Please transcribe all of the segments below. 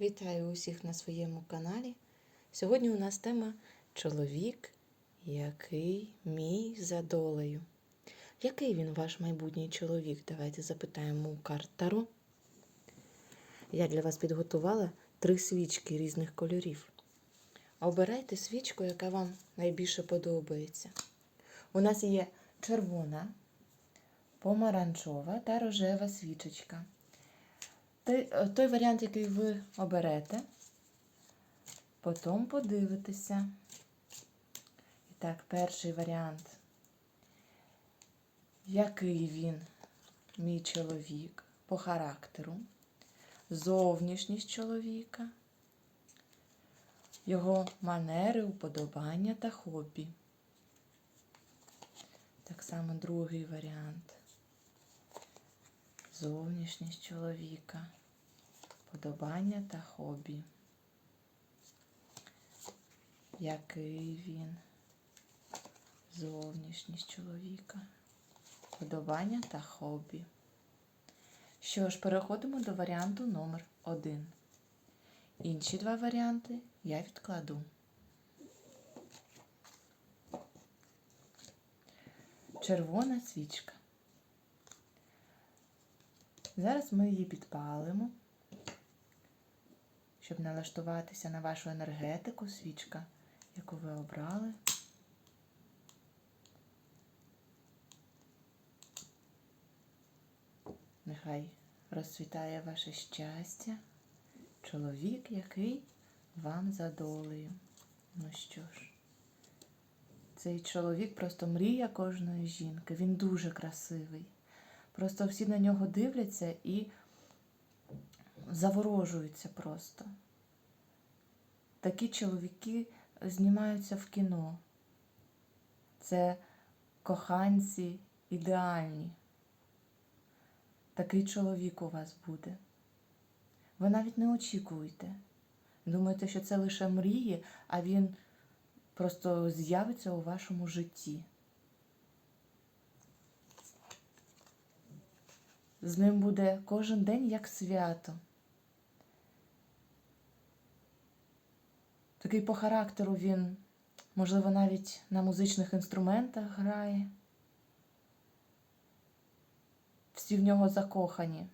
Вітаю усіх на своєму каналі. Сьогодні у нас тема Чоловік, який мій за долею. Який він ваш майбутній чоловік? Давайте запитаємо у карт. Я для вас підготувала три свічки різних кольорів. Обирайте свічку, яка вам найбільше подобається. У нас є червона, помаранчова та рожева свічечка. Той, е, варіант, який ви оберете, потім подивитеся. І так, перший варіант. Який він, мій чоловік, по характеру, зовнішність чоловіка, його манери, уподобання та хобі. Так само другий варіант. Зовнішність чоловіка, подобання та хобі. Який він? Зовнішність чоловіка, подобання та хобі. Що ж, переходимо до варіанту номер один. Інші два варіанти я відкладу. Червона свічка. Зараз ми її підпалимо, щоб налаштуватися на вашу енергетику, свічка, яку ви обрали. Нехай розцвітає ваше щастя, чоловік, який вам за долею. Ну що ж, цей чоловік просто мрія кожної жінки. Він дуже красивий. Просто всі на нього дивляться і заворожуються просто. Такі чоловіки знімаються в кіно. Це коханці ідеальні. Такий чоловік у вас буде. Ви навіть не очікуєте. Думаєте, що це лише мрії, а він просто з'явиться у вашому житті. З ним буде кожен день як свято. Такий по характеру він, можливо, навіть на музичних інструментах грає. Всі в нього закохані.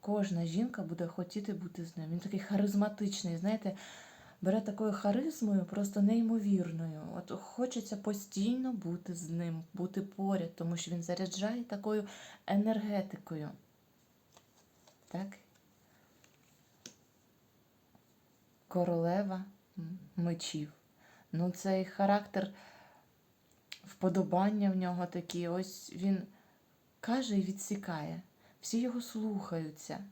Кожна жінка буде хотіти бути з ним. Він такий харизматичний, знаєте, бере такою харизмою, просто неймовірною. От хочеться постійно бути з ним, бути поряд, тому що він заряджає такою енергетикою. Так? Королева мечів. Ну, цей характер вподобання в нього такі. Ось він каже і відсікає. Всі його слухаються.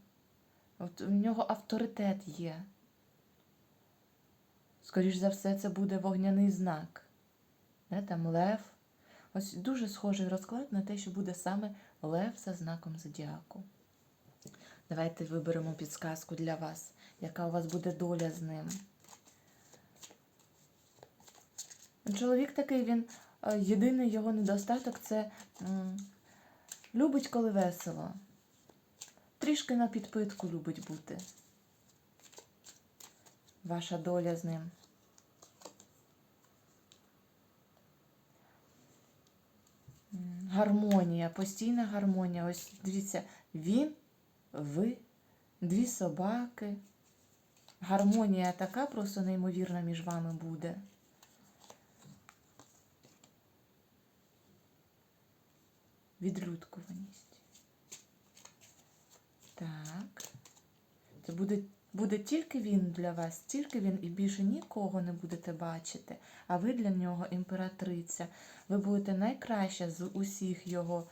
От в нього авторитет є. Скоріш за все, це буде вогняний знак. Де там лев. Ось дуже схожий розклад на те, що буде саме лев за знаком зодіаку. Давайте виберемо підсказку для вас, яка у вас буде доля з ним. Чоловік такий, він єдиний його недостаток це любить, коли весело. Трішки на підпитку любить бути. Ваша доля з ним. Гармонія, постійна гармонія. Ось дивіться, він, ви, дві собаки. Гармонія така просто неймовірна між вами буде. Відлюдкуваність. Так. Це буде буде тільки він для вас, тільки він і більше нікого не будете бачити. А ви для нього імператриця. Ви будете найкраща з усіх його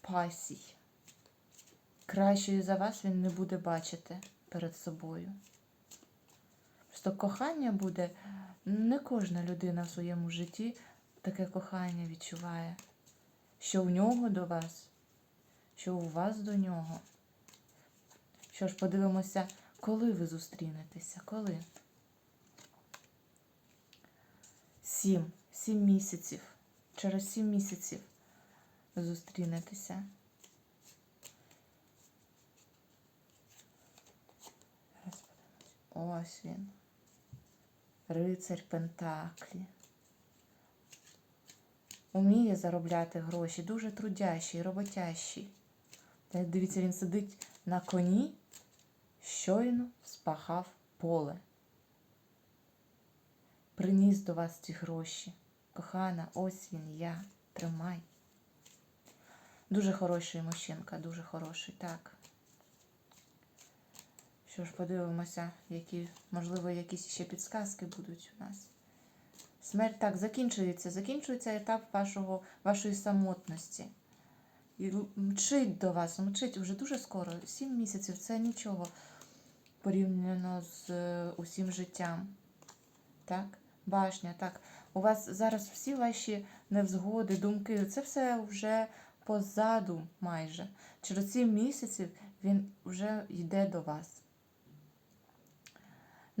пасій. Кращої за вас він не буде бачити перед собою. Просто кохання буде, не кожна людина в своєму житті таке кохання відчуває, що в нього до вас, що у вас до нього. Що ж, подивимося, коли ви зустрінетеся? Коли? Сім. Сім місяців. Через сім місяців зустрінетеся. Ось він. Рицарь Пентаклі. Уміє заробляти гроші, дуже трудящий, роботящий. Дивіться, він сидить на коні, щойно спахав поле. Приніс до вас ці гроші. Кохана, ось він я. Тримай. Дуже хороший мужчинка, дуже хороший, так. Що ж, подивимося, які, можливо, якісь ще підсказки будуть у нас. Смерть так, закінчується. Закінчується етап вашого, вашої самотності. І мчить до вас, мчить вже дуже скоро. Сім місяців це нічого порівняно з е, усім життям. Так? Башня, так. У вас зараз всі ваші невзгоди, думки, це все вже позаду майже. Через сім місяців він вже йде до вас.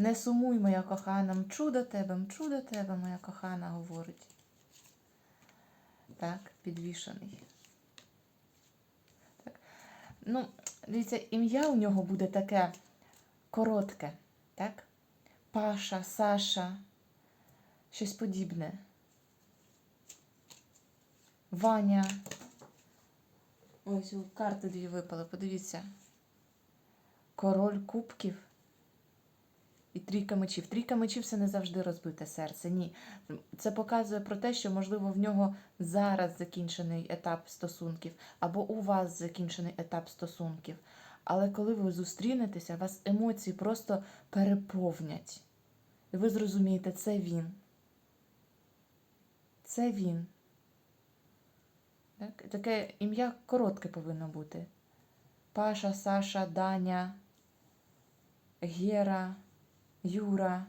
Не сумуй, моя кохана, мчу до тебе, мчу до тебе, моя кохана, говорить. Так, підвішений. Так. Ну, дивіться, ім'я у нього буде таке коротке, так? Паша, Саша, щось подібне. Ваня. Ось у карти дві випали, подивіться. Король кубків і трійка мечів. Трійка мечів це не завжди розбите серце. Ні. Це показує про те, що, можливо, в нього зараз закінчений етап стосунків, або у вас закінчений етап стосунків. Але коли ви зустрінетеся, вас емоції просто переповнять. І ви зрозумієте, це він. Це він. Так? Таке ім'я коротке повинно бути. Паша, Саша, Даня, Гера, Юра.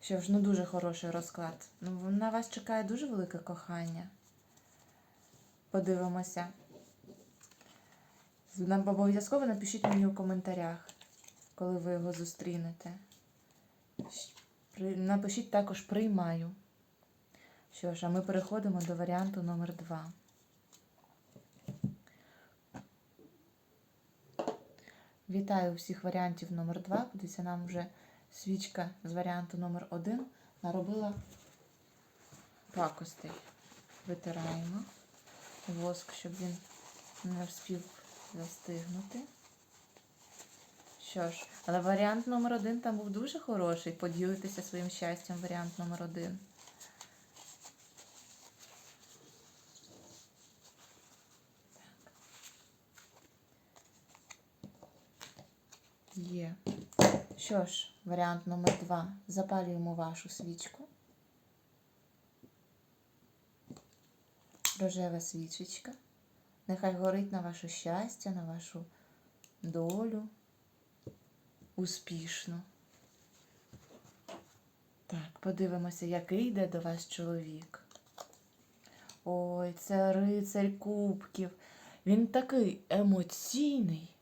Що ж, ну дуже хороший розклад. Ну, на вас чекає дуже велике кохання. Подивимося. Нам обов'язково напишіть мені у коментарях, коли ви його зустрінете. Напишіть також приймаю. Що ж, а ми переходимо до варіанту номер 2. Вітаю всіх варіантів номер 2. Подивіться, нам вже свічка з варіанту номер 1 наробила пакостей. Витираємо воск, щоб він не встиг застигнути. Що ж, але варіант номер один там був дуже хороший. Поділитися своїм щастям, варіант номер один. Є. Що ж, варіант номер два. Запалюємо вашу свічку. Рожева свічечка. Нехай горить на ваше щастя, на вашу долю. Успішно. Так, подивимося, який йде до вас чоловік. Ой, це рицарь кубків. Він такий емоційний,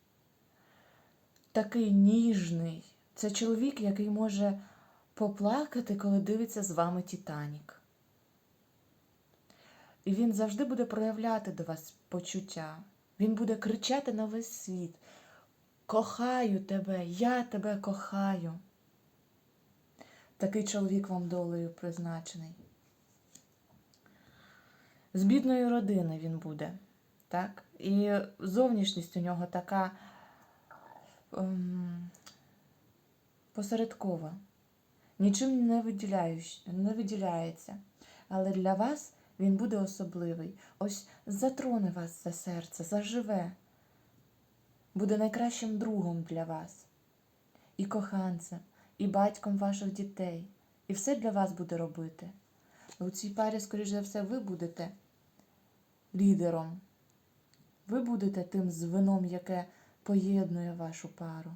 такий ніжний. Це чоловік, який може поплакати, коли дивиться з вами Титанік. І він завжди буде проявляти до вас почуття. Він буде кричати на весь світ: Кохаю тебе, я тебе кохаю. Такий чоловік вам долею призначений. З бідної родини він буде. Так? І зовнішність у нього така посередкова. Нічим не, виділяюсь- не виділяється. Але для вас він буде особливий. Ось затроне вас за серце, заживе. Буде найкращим другом для вас. І коханцем, і батьком ваших дітей. І все для вас буде робити. У цій парі, скоріш за все, ви будете лідером. Ви будете тим звином, яке поєднує вашу пару.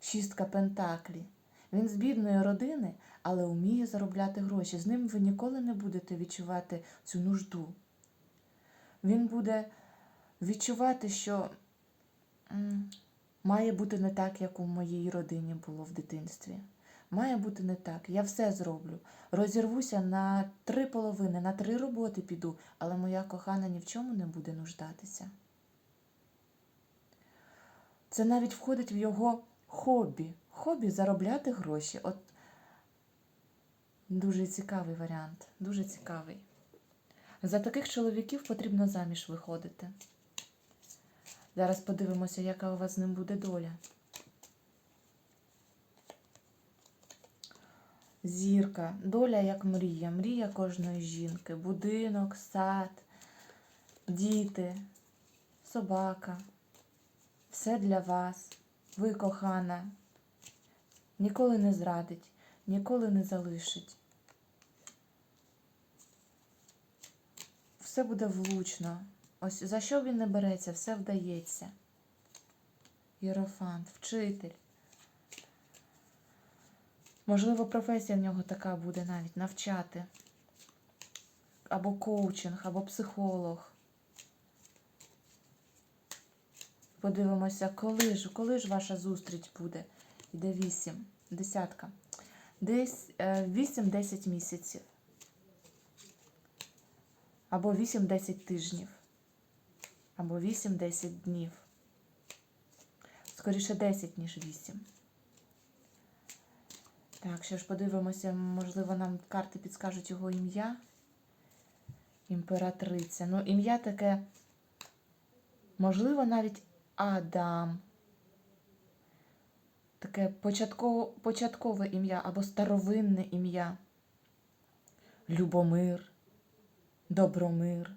Шістка Пентаклі. Він з бідної родини, але вміє заробляти гроші. З ним ви ніколи не будете відчувати цю нужду. Він буде відчувати, що має бути не так, як у моїй родині було в дитинстві. Має бути не так. Я все зроблю. Розірвуся на три половини, на три роботи піду, але моя кохана ні в чому не буде нуждатися. Це навіть входить в його хобі. Хобі заробляти гроші. От дуже цікавий варіант. Дуже цікавий. За таких чоловіків потрібно заміж виходити. Зараз подивимося, яка у вас з ним буде доля. Зірка, доля як мрія, мрія кожної жінки, будинок, сад, діти, собака. Все для вас. Ви кохана. Ніколи не зрадить, ніколи не залишить. Все буде влучно. Ось за що він не береться, все вдається. Єрофант, вчитель. Можливо, професія в нього така буде навіть навчати. Або коучинг, або психолог. Подивимося, коли ж, коли ж ваша зустріч буде. Іде 8, десятка. Десь е, 8-10 місяців. Або 8-10 тижнів. Або 8-10 днів. Скоріше 10, ніж 8. Так, що ж подивимося, можливо, нам карти підскажуть його ім'я. Імператриця. Ну, ім'я таке, можливо, навіть Адам. Таке початково, початкове ім'я або старовинне ім'я. Любомир, Добромир,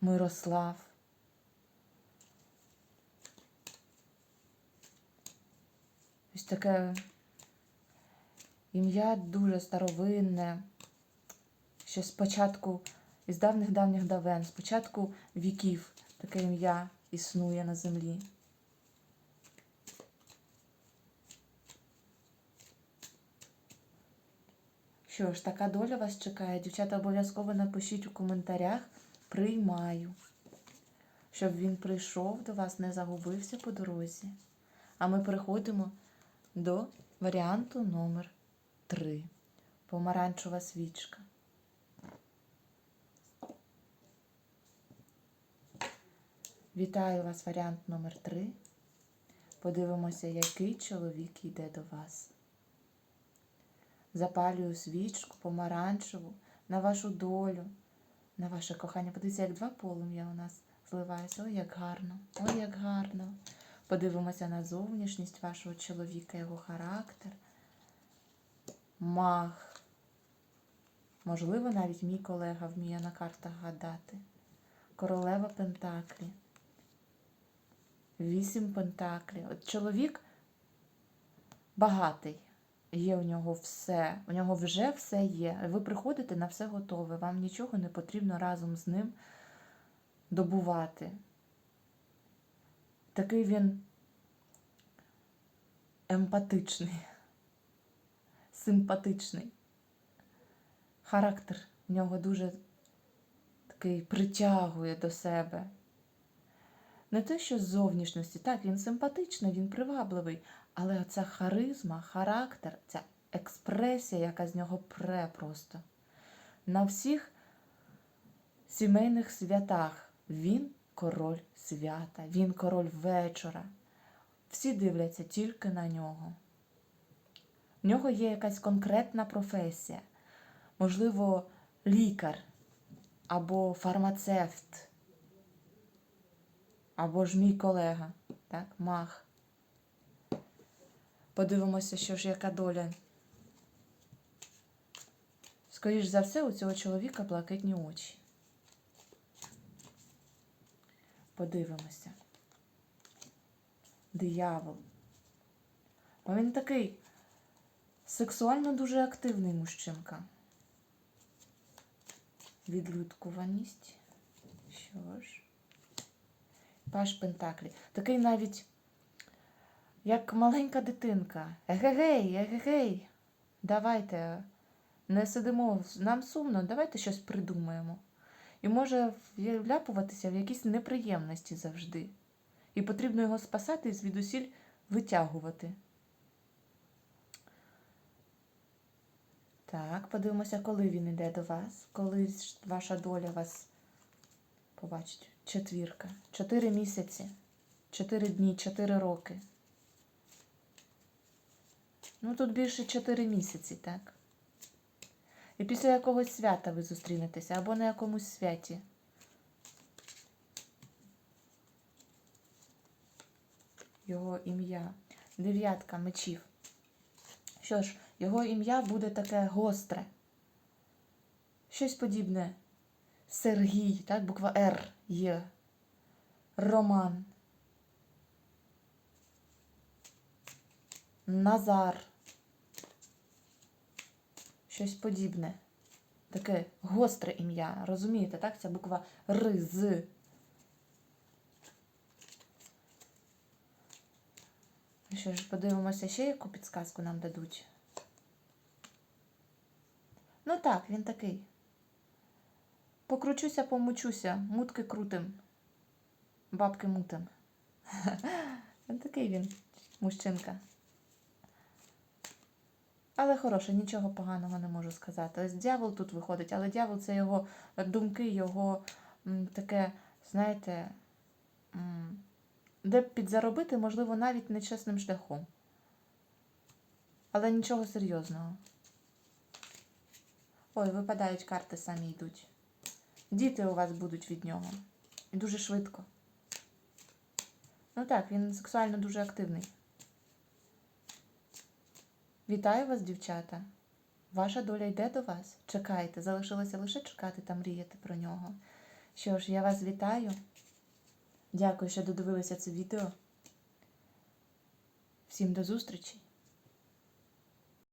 Мирослав. Ось таке ім'я дуже старовинне. Ще спочатку, із давніх-давніх давен, спочатку віків таке ім'я існує на землі. Що ж, така доля вас чекає. Дівчата, обов'язково напишіть у коментарях приймаю, щоб він прийшов до вас, не загубився по дорозі. А ми переходимо до варіанту номер 3. Помаранчева свічка. Вітаю вас, варіант номер 3. Подивимося, який чоловік йде до вас. Запалюю свічку помаранчеву на вашу долю, на ваше кохання. Подивіться, як два полум'я у нас зливаються. Ой, як гарно, ой, як гарно. Подивимося на зовнішність вашого чоловіка, його характер. Маг. Можливо, навіть мій колега вміє на картах гадати. Королева Пентаклі. Вісім Пентаклі. От чоловік багатий. Є у нього все, у нього вже все є. Ви приходите на все готове, вам нічого не потрібно разом з ним добувати. Такий він емпатичний, симпатичний. Характер в нього дуже такий притягує до себе. Не те, що з зовнішності, так, він симпатичний, він привабливий, але ця харизма, характер, ця експресія, яка з нього пре просто. На всіх сімейних святах він король свята, він король вечора. Всі дивляться тільки на нього. В нього є якась конкретна професія, можливо, лікар або фармацевт, або ж мій колега, так, маг. Подивимося, що ж яка доля. Скоріш за все, у цього чоловіка блакитні очі. Подивимося. Диявол. Бо він такий сексуально дуже активний мужчинка. Відлюдкуваність. Що ж? Паш Пентаклі. Такий навіть, як маленька дитинка. Егегей, егегей. Давайте не сидимо, нам сумно, давайте щось придумаємо. І може вляпуватися в якісь неприємності завжди. І потрібно його спасати і звідусіль витягувати. Так, подивимося, коли він йде до вас, коли ваша доля вас побачить. Четвірка. Чотири місяці. 4 дні, 4 роки. Ну, тут більше 4 місяці, так? І після якогось свята ви зустрінетеся або на якомусь святі. Його ім'я. Дев'ятка мечів. Що ж, його ім'я буде таке гостре. Щось подібне. Сергій, так, буква Р є. Роман. Назар. Щось подібне. Таке гостре ім'я. Розумієте, так? Ця буква Р з. Ну Що ж, подивимося ще, яку підсказку нам дадуть. Ну так, він такий. Покручуся, помучуся, мутки крутим, бабки мутим. Такий він, мужчинка. Але хороше, нічого поганого не можу сказати. Ось дьявол тут виходить, але дьявол це його думки, його м, таке, знаєте, м, де підзаробити, можливо, навіть нечесним шляхом. Але нічого серйозного. Ой, випадають карти, самі йдуть. Діти у вас будуть від нього. І дуже швидко. Ну так, він сексуально дуже активний. Вітаю вас, дівчата. Ваша доля йде до вас. Чекайте, залишилося лише чекати та мріяти про нього. Що ж, я вас вітаю. Дякую, що додивилися це відео. Всім до зустрічі!